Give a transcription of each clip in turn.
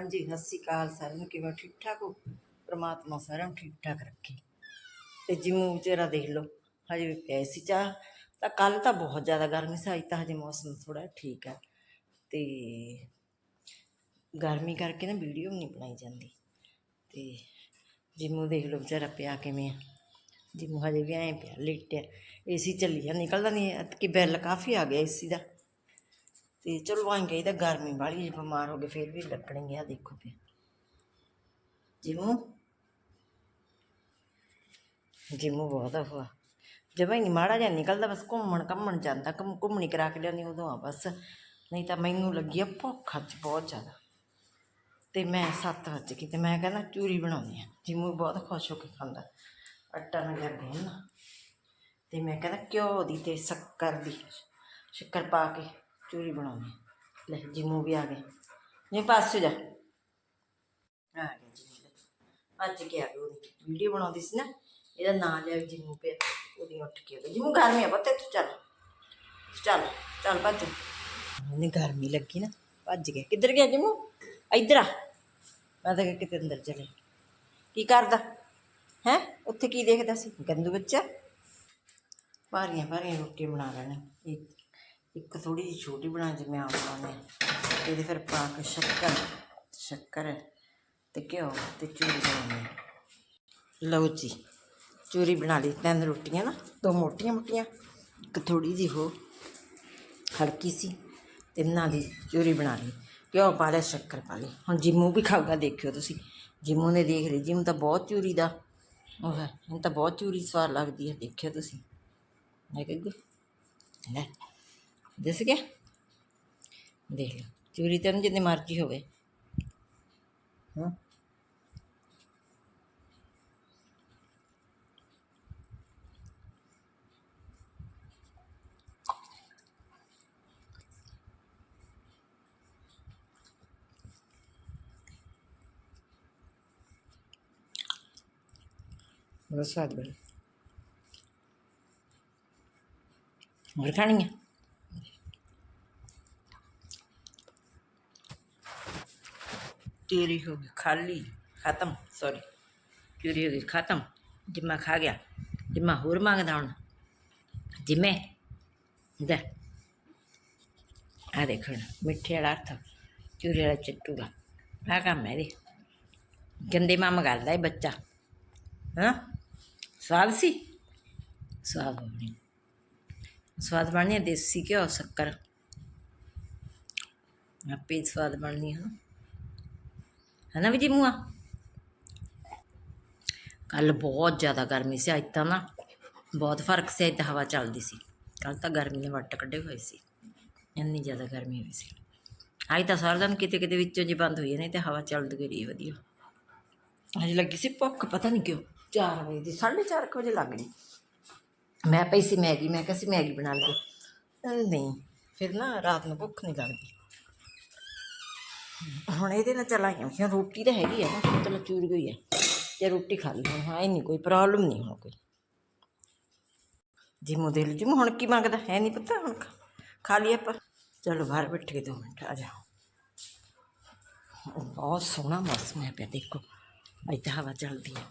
ਹਾਂਜੀ, ਸਤਿ ਸ਼੍ਰੀ ਅਕਾਲ ਸਾਰਿਆਂ ਨੂੰ, ਕਿਵੇਂ ਠੀਕ ਠਾਕ ਹੋ? ਪ੍ਰਮਾਤਮਾ ਸਾਰਿਆਂ ਨੂੰ ਠੀਕ ਠਾਕ ਰੱਖੇ। ਤੇ ਜਿਵੇਂ ਵਿਚਾਰਾ ਦੇਖ ਲਓ, ਹਜੇ ਵੀ ਪਿਆ ਸੀ ਚਾਹ। ਤਾਂ ਕੱਲ ਤਾਂ ਬਹੁਤ ਜ਼ਿਆਦਾ ਗਰਮੀ ਸੀ, ਅੱਜ ਤਾਂ ਹਜੇ ਮੌਸਮ ਥੋੜਾ ਠੀਕ ਹੈ ਤੇ ਗਰਮੀ ਕਰਕੇ ਨਾ ਵੀਡੀਓ ਨਹੀਂ ਬਣਾਈ ਜਾਂਦੀ। ਤੇ ਜਿਮੂ ਦੇਖ ਲਓ ਵਿਚਾਰਾ ਪਿਆ ਕਿਵੇਂ ਆ। ਜਿਮੂ ਹਜੇ ਵੀ ਐਂ ਪਿਆ, ਲੇਟਿਆ। ਏਸੀ ਚੱਲੀ ਜਾ ਨਿਕਲਦਾ ਨਹੀਂ ਕਿ ਬਿੱਲ ਕਾਫੀ ਆ ਗਿਆ ਏਸੀ ਦਾ। ਤੇ ਚਲੋ ਆਂ ਗਈ ਤਾਂ ਗਰਮੀ ਵਾਲੀ ਜੇ ਬਿਮਾਰ ਹੋ ਗਏ ਫਿਰ ਵੀ ਲੱਗਣਗੇ ਆ ਦੇਖੋ ਪਿਆ ਜਿਮੂ? ਜਿਮੂ ਬਹੁਤ ਹੋਆ ਜਮਾਂ ਹੀ ਮਾੜਾ ਜਿਹਾ ਨਿਕਲਦਾ ਬਸ ਘੁੰਮਣ ਕੰਮਣ ਜਾਂਦਾ, ਘੁੰਮ ਘੁੰਮਣੀ ਕਰਾ ਕੇ ਲਿਆਉਂਦੀ ਉਦੋਂ ਆ ਬਸ। ਨਹੀਂ ਤਾਂ ਮੈਨੂੰ ਲੱਗੀ ਆ ਭੁੱਖ ਅੱਜ ਬਹੁਤ ਜ਼ਿਆਦਾ। ਤੇ ਮੈਂ 7 ਵਜੇ ਗਈ ਮੈਂ ਕਹਿੰਦਾ ਚੂਰੀ ਬਣਾਉਣੀ ਆ। ਜਿਮੂ ਬਹੁਤ ਖੁਸ਼ ਹੋ ਕੇ ਖਾਂਦਾ। ਆਟਾ ਮੈਂ ਲਿਆ ਗਿਆ ਨਾ। ਤੇ ਮੈਂ ਕਹਿੰਦਾ ਘਿਓ ਦੀ ਤੇ ਸ਼ੱਕਰ ਦੀ। ਸ਼ੱਕਰ ਪਾ ਕੇ ਚੂਰੀ ਬਣਾਉਣੀ ਲੈ, ਜਿਮੂ ਵੀ ਆ ਗਏ। ਜੇ ਪਾਸੇ ਜਾ। ਆ ਗਿਆ ਜਿਮੂ ਅੱਜ ਕੀ ਆ ਗਿਆ ਉਹਦੀ। ਵੀਡੀਓ ਬਣਾਉਂਦੀ ਸੀ ਨਾ, ਇਹਦਾ ਨਾਂ ਲਿਆ ਜਿਮੂ ਪਿਆ। ਉਹਦੀ ਉੱਠ ਕੇ ਆ ਗਈ ਜਿਮੂ, ਗਰਮੀ ਆ ਪਤਾ, ਤੂੰ ਚੱਲ। ਚੱਲ ਚੱਲ ਭੱਜ। ਉਹਨੇ ਗਰਮੀ ਲੱਗੀ ਨਾ, ਭੱਜ ਗਿਆ। ਕਿੱਧਰ ਗਿਆ ਜਿਮੂ? ਇੱਧਰ ਆ। ਮੈਂ ਤਾਂ ਕਿਤੇ ਅੰਦਰ ਚਲੇ ਕੀ ਕਰਦਾ? ਹੈ? ਉੱਥੇ ਕੀ ਦੇਖਦਾ ਸੀ? ਗੰਦੂ ਬੱਚਾ? ਭਾਰੀਆਂ ਭਾਰੀਆਂ ਰੋਟੀਆਂ ਬਣਾ ਲੈਣਾ। ਇੱਕ ਇੱਕ ਥੋੜੀ ਜਿਹੀ ਛੋਟੀ ਬਣਾ ਜਿਵੇਂ ਆਮ ਬਣਾਉਂਦੇ ਇਹਦੇ ਫਿਰ ਪਾ ਕੇ ਸ਼ੱਕਰ ਸ਼ੱਕਰ ਤੇ ਘਿਓ ਤੇ ਚੂਰੀ ਬਣਾਉਣੀ ਹੈ। ਲਓ ਜੀ, ਚੂਰੀ ਬਣਾ ਲਈ ਤਿੰਨ ਰੋਟੀਆਂ ਨਾ, ਦੋ ਮੋਟੀਆਂ ਮੋਟੀਆਂ, ਇੱਕ ਥੋੜੀ ਜਿਹੀ ਹੋ ਹਲਕੀ ਸੀ ਤਿੰਨਾਂ ਦੀ ਚੂਰੀ ਬਣਾ ਲਈ। ਘਿਓ ਪਾ ਲਿਆ, ਸ਼ੱਕਰ ਪਾ ਲਈ ਹੁਣ ਜਿੰਮੂ ਵੀ ਖਾਊਗਾ, ਦੇਖਿਓ ਤੁਸੀਂ। ਜਿੰਮੂ ਨੇ ਦੇਖ ਲਈ, ਜਿੰਮੂ ਤਾਂ ਬਹੁਤ ਚੂਰੀ ਦਾ ਉਹ ਹੈ। ਹੁਣ ਤਾਂ ਬਹੁਤ ਚੂਰੀ ਸਵਾਦ ਲੱਗਦੀ ਹੈ, ਦੇਖਿਓ ਤੁਸੀਂ। ਮੈਂ ਕਹਿੰਦੀ ਲੈ। ਦਿਸ ਗਿਆ? ਦੇਖ ਲਓ ਚੂਰੀ ਤਾਂ ਜਿੰਨੀ ਮਰਜ਼ੀ ਹੋਵੇ। ਹਾਂ। ਬਹੁਤ ਸਵਾਦ ਬਣੀ ਹੋਰ ਖਾਣੀ ਹੈ ਤੇਰੀ ਹੋ ਗਈ, ਖਾਲੀ, ਖਤਮ ਸੌਰੀ ਤੇਰੀ ਹੋ ਗਈ, ਖਤਮ, ਜਿੰਮਾ ਖਾ ਗਿਆ, ਜਿੰਮਾ ਹੋਰ ਮੰਗਦਾ ਹੁਣ, ਜਿੰਮੇ ਦੇ ਆ ਦੇਖਣ ਮਿੱਠੇ ਵਾਲਾ ਹੱਥ, ਚੂਰੇ ਵਾਲਾ ਚੱਟੂ ਦਾ ਆ ਕੰਮ ਹੈ ਇਹਦੇ, ਗੰਦੇ ਮਾਮ ਕਰਦਾ ਇਹ ਬੱਚਾ, ਹਾਂ, ਸਵਾਦ ਸੀ? ਸਵਾਦ ਬਣੀ ਸਵਾਦ ਬਣਨੀ ਹੈ ਦੇਸੀ ਘਿਓ, ਸ਼ੱਕਰ, ਆਪੇ ਸਵਾਦ ਬਣਨੀ ਹੈ ਹੈ ਨਾ ਵੀ ਜੀ ਮੂਆ ਕੱਲ ਬਹੁਤ ਜ਼ਿਆਦਾ ਗਰਮੀ ਸੀ ਅੱਜ ਤਾਂ ਨਾ ਬਹੁਤ ਫ਼ਰਕ ਸੀ ਅੱਜ ਤਾਂ ਹਵਾ ਚੱਲਦੀ ਸੀ ਕੱਲ ਤਾਂ ਗਰਮੀ ਨੇ ਵੱਟ ਕੱਢੇ ਹੋਏ ਸੀ ਇੰਨੀ ਜ਼ਿਆਦਾ ਗਰਮੀ ਹੋਈ ਸੀ ਅੱਜ ਤਾਂ ਸਾਰਾ ਦਿਨ ਕਿਤੇ ਕਿਤੇ ਵਿੱਚੋਂ ਜੀ ਬੰਦ ਹੋਈ ਨਹੀਂ ਤੇ ਹਵਾ ਚੱਲਦੀ ਰਹੀ ਵਧੀਆ ਅੱਜ ਲੱਗੀ ਸੀ ਭੁੱਖ ਪਤਾ ਨਹੀਂ ਕਿਉਂ 4 ਵਜੇ ਦੀ 4:30 ਵਜੇ ਲੱਗ ਗਈ ਮੈਂ ਪਈ ਸੀ ਮੈਗੀ ਮੈਂ ਕਿਹਾ ਸੀ ਮੈਗੀ ਬਣਾ ਲਈ ਅਹ ਨਹੀਂ ਫਿਰ ਨਾ ਰਾਤ ਨੂੰ ਭੁੱਖ ਨਹੀਂ ਲੱਗਦੀ ਹੁਣ ਇਹਦੇ ਨਾਲ ਚਲਾਈਆਂ ਕਿ ਰੋਟੀ ਤਾਂ ਹੈਗੀ ਆ ਨਾ ਚਲੋ ਚੂਰ ਗਈ ਹੈ ਤੇ ਰੋਟੀ ਖਾ ਲਈ, ਹੁਣ ਹਾਂ ਨਹੀਂ ਕੋਈ ਪ੍ਰੋਬਲਮ ਨਹੀਂ ਹੁਣ ਕੋਈ। ਜਿਮੋ ਦੇ ਲਈ ਹੁਣ ਕੀ ਮੰਗਦਾ, ਹੈ ਨਹੀਂ ਪਤਾ ਹੁਣ ਖਾ- ਖਾ ਲਈ ਆਪਾਂ। ਚਲੋ ਬਾਹਰ ਬੈਠ ਕੇ ਦੋ ਮਿੰਟ, ਆ ਜਾਓ ਬਹੁਤ ਸੋਹਣਾ ਮੌਸਮ ਹੈ ਪਿਆ, ਦੇਖੋ, ਅੱਜ ਤਾਂ ਹਵਾ ਚੱਲਦੀ ਹੈ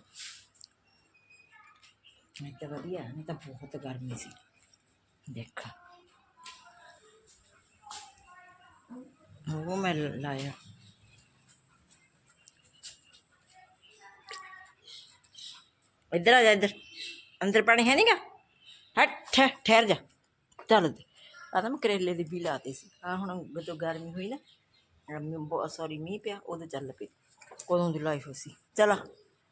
ਨਹੀਂ ਤਾਂ ਵਧੀਆ, ਨਹੀਂ ਤਾਂ ਬਹੁਤ ਗਰਮੀ ਸੀ। ਦੇਖ। ਉਹ ਮੈਂ ਲਾਇਆ ਇੱਧਰ ਆ ਜਾ ਇੱਧਰ ਅੰਦਰ ਪਾਣੀ ਹੈ ਨਹੀਂਗਾ ਹਟ ਠਹਿ- ਠਹਿਰ ਜਾ ਚੱਲ ਆ ਤਾਂ ਮੈਂ ਕਰੇਲੇ ਦੀ ਵੀ ਲਾਤੀ ਸੀ ਆ ਹੁਣ ਜਦੋਂ ਗਰਮੀ ਹੋਈ ਨਾ ਬਹੁਤ ਸੌਰੀ ਮੀਂਹ ਪਿਆ ਉਦੋਂ ਚੱਲ ਪਈ ਕਦੋਂ ਦੀ ਲਾਈ ਹੋਈ ਸੀ ਚਲ ਆ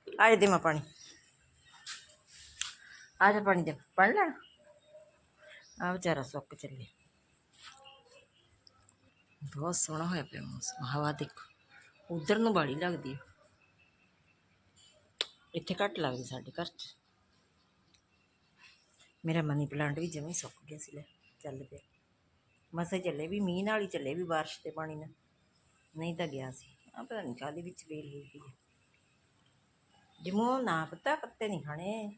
ਆ ਜਾ ਦੇ ਮੈਂ ਪਾਣੀ ਆ ਜਾ ਪਾਣੀ ਦੇ ਪੜ ਲੈਣਾ ਆ ਵਿਚਾਰਾ ਸੁੱਕ ਚੱਲੇ ਬਹੁਤ ਸੋਹਣਾ ਹੋਇਆ ਪਿਆ ਮੌਸਮ, ਹਵਾ ਦੇਖੋ, ਉਧਰ ਨੂੰ ਬਾੜੀ ਲੱਗਦੀ ਹੈ ਇੱਥੇ ਘੱਟ ਲੱਗਦੀ ਸਾਡੇ ਘਰ 'ਚ। ਮੇਰਾ ਮਨੀ ਪਲਾਂਟ ਵੀ ਜਮੀ ਸੁੱਕ ਗਿਆ ਸੀ ਲੈ, ਚੱਲ ਪਿਆ। ਮਸੇ ਚੱਲੇ ਵੀ, ਮੀਂਹ ਨਾਲ ਹੀ ਚੱਲੇ ਵੀ ਬਾਰਿਸ਼ ਦੇ ਪਾਣੀ ਨਾਲ। ਨਹੀਂ ਤਾਂ ਗਿਆ ਸੀ। ਆ ਪਤਾ ਨਹੀਂ ਕਾਹਦੇ ਵਿੱਚ ਵੇਲ ਹੋਈ ਪਈ ਹੈ ਜਿਮੋ ਨਾ ਪਤਾ, ਪੱਤੇ ਨਹੀਂ ਖਾਣੇ।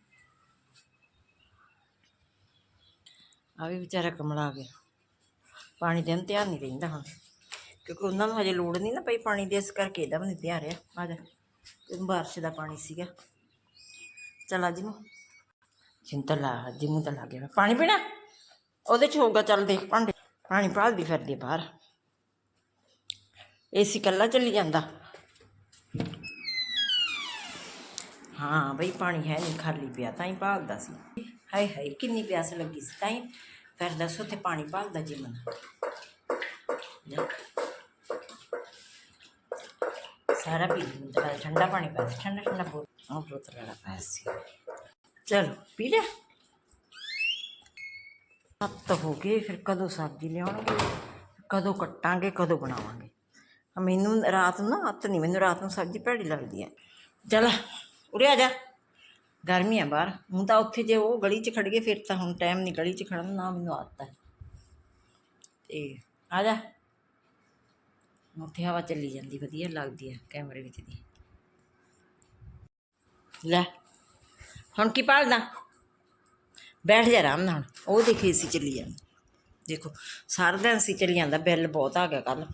ਆ ਵੀ ਵਿਚਾਰਾ ਕਮਲਾ ਆ ਗਿਆ। ਪਾਣੀ ਦੇਣ ਧਿਆਨ ਨਹੀਂ ਰਹਿੰਦਾ ਹੁਣ ਕਿਉਂਕਿ ਉਹਨਾਂ ਨੂੰ ਹਜੇ ਲੋੜ ਨਹੀਂ ਨਾ ਪਈ ਪਾਣੀ ਦੀ, ਇਸ ਕਰਕੇ ਇਹਦਾ ਵੀ ਨਹੀਂ ਧਿਆਨ ਰਿਹਾ। ਆ ਜਾ। ਬਾਰਿਸ਼ ਦਾ ਪਾਣੀ ਸੀਗਾ। ਚਲਾ ਆ ਜਿਮੂ ਚਿੰਤਾ ਲਾ ਜਿਮੂ ਤਾਂ ਲੱਗ ਗਿਆ ਪਾਣੀ ਪੀਣਾ? ਉਹਦੇ ਚ ਹੋਊਗਾ, ਚੱਲ ਦੇਖ ਭਾਂਡੇ। ਪਾਣੀ ਭਾਲਦੀ ਫਿਰਦੀ ਆ ਬਾਹਰ। ਏਸੀ ਕੱਲਾ ਚੱਲੀ ਜਾਂਦਾ। ਹਾਂ ਬਈ, ਪਾਣੀ ਹੈ ਨਹੀਂ, ਖਾਲੀ ਪਿਆ, ਤਾਂ ਹੀ ਭਾਲਦਾ ਸੀ। ਹਾਏ ਹਾਏ, ਕਿੰਨੀ ਪਿਆਸ ਲੱਗੀ ਸੀ, ਤਾਂ ਹੀ ਫਿਰ ਦੱਸੋ ਤੇ ਪਾਣੀ ਭਾਲਦਾ ਜੀ ਮਨ। ਸਾਰਾ ਪੀ ਲਿਆ ਠੰਡਾ ਪਾਣੀ ਪਾ ਠੰਡਾ ਠੰਡਾ ਬੋਤ ਉਹ ਬੋਤਲ ਵਾਲਾ ਪਾਇਆ ਸੀ। ਚਲੋ, ਪੀ ਲਿਆ ਹੱਤ ਹੋ ਗਏ, ਫਿਰ ਕਦੋਂ ਸਬਜ਼ੀ ਲਿਆਉਣਗੇ? ਕਦੋਂ ਕੱਟਾਂਗੇ, ਕਦੋਂ ਬਣਾਵਾਂਗੇ? ਮੈਨੂੰ ਰਾਤ ਨੂੰ ਨਾ ਹੱਤ ਨਹੀਂ, ਮੈਨੂੰ ਰਾਤ ਨੂੰ ਸਬਜ਼ੀ ਭੈੜੀ ਲੱਗਦੀ ਹੈ। ਚੱਲ, ਉਰੇ ਆ ਜਾ। ਗਰਮੀ ਆ ਬਾਹਰ। ਹੁਣ ਤਾਂ ਉੱਥੇ ਜੇ ਉਹ ਗਲੀ 'ਚ ਖੜ ਗਏ, ਫਿਰ ਤਾਂ ਹੁਣ ਟਾਈਮ ਨਹੀਂ ਗਲੀ 'ਚ ਖੜਨ ਨਾ ਮੈਨੂੰ ਆਦਤ ਹੈ ਤੇ ਆ ਜਾ। ਉੱਥੇ ਹਵਾ ਚੱਲੀ ਜਾਂਦੀ, ਵਧੀਆ ਲੱਗਦੀ ਹੈ ਕੈਮਰੇ ਵਿੱਚ ਦੀ। ਲੈ, ਹੁਣ ਕੀ ਭਾਲਦਾ? ਬੈਠ ਜਾ ਆਰਾਮ ਨਾਲ। ਉਹ ਦੇਖੇ ਸੀ ਚੱਲੀ ਜਾਂਦਾ। ਦੇਖੋ, ਸਾਰਾ ਦਿਨ ਸੀ ਚੱਲੀ ਜਾਂਦਾ, ਬਿੱਲ ਬਹੁਤ ਆ ਗਿਆ ਕੱਲ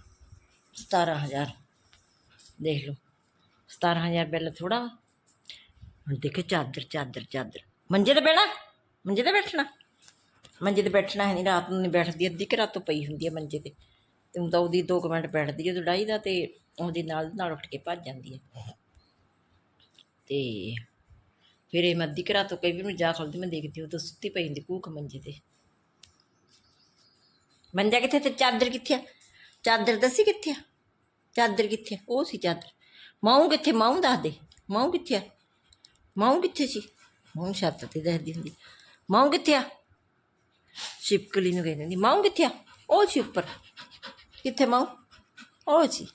17000 ਦੇਖ ਲਓ। 17000 ਬਿੱਲ ਥੋੜਾ ਹੁਣ ਦੇਖੇ ਚਾਦਰ ਚਾਦਰ ਚਾਦਰ। ਮੰਜੇ ਤੇ ਬਹਿਣਾ? ਮੰਜੇ ਤੇ ਬੈਠਣਾ? ਮੰਜੇ ਤੇ ਬੈਠਣਾ ਹੈ ਨਹੀਂ ਰਾਤ ਨੂੰ ਨਹੀਂ ਬੈਠਦੀ, ਅੱਧੀ ਕਿ ਰਾਤ ਪਈ ਹੁੰਦੀ ਹੈ ਮੰਜੇ ਤੇ। ਤੇ ਹੁਣ ਤਾਂ ਉਹਦੀ 2 ਮਿੰਟ ਬੈਠਦੀ ਜਦੋਂ ਦੁੜਾਈ ਦਾ ਤੇ ਉਹਦੇ ਨਾਲ ਨਾਲ ਉੱਠ ਕੇ ਭੱਜ ਜਾਂਦੀ ਹੈ ਤੇ ਫਿਰ ਇਹ ਮੈਂ ਅੱਧੀ ਕੁ ਤੋਂ ਕਈ ਵੀ ਮੈਂ ਜਾ ਖੁੱਲਦੀ ਮੈਂ ਦੇਖਦੀ ਉਹ ਤਾਂ ਸੁੱਤੀ ਪਈ ਹੁੰਦੀ ਕੂਕ ਮੰਜੇ ਤੇ। ਮੰਜਾ ਕਿੱਥੇ ਤੇ? ਚਾਦਰ ਕਿੱਥੇ ਆ? ਚਾਦਰ ਦੱਸੀ ਕਿੱਥੇ ਆ? ਚਾਦਰ ਕਿੱਥੇ ਉਹ ਸੀ ਚਾਦਰ। ਮਾਊ ਕਿੱਥੇ? ਮਾਊ ਦੱਸ ਦੇ। ਮਾਊ ਕਿੱਥੇ ਆ? ਮਾਊ ਕਿੱਥੇ ਸੀ? ਮਾਊ ਛੱਤ ਤੇ ਦੱਸਦੀ ਹੁੰਦੀ। ਮਾਊ ਕਿੱਥੇ ਆ? ਸ਼ਿਪਕਲੀ ਨੂੰ ਕਹਿੰਦੀ ਹੁੰਦੀ। ਮਾਊ ਕਿੱਥੇ ਆ? ਉਹ ਸੀ ਉੱਪਰ। ਕਿੱਥੇ ਮਾਊ? ਉਹ ਸੀ।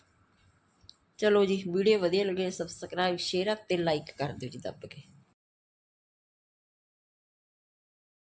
ਚਲੋ ਜੀ, ਵੀਡੀਓ ਵਧੀਆ ਲੱਗੇ ਸਬਸਕ੍ਰਾਈਬ ਸ਼ੇਅਰ ਤੇ ਲਾਈਕ ਕਰ ਦਿਓ ਜੀ ਦੱਬ ਕੇ।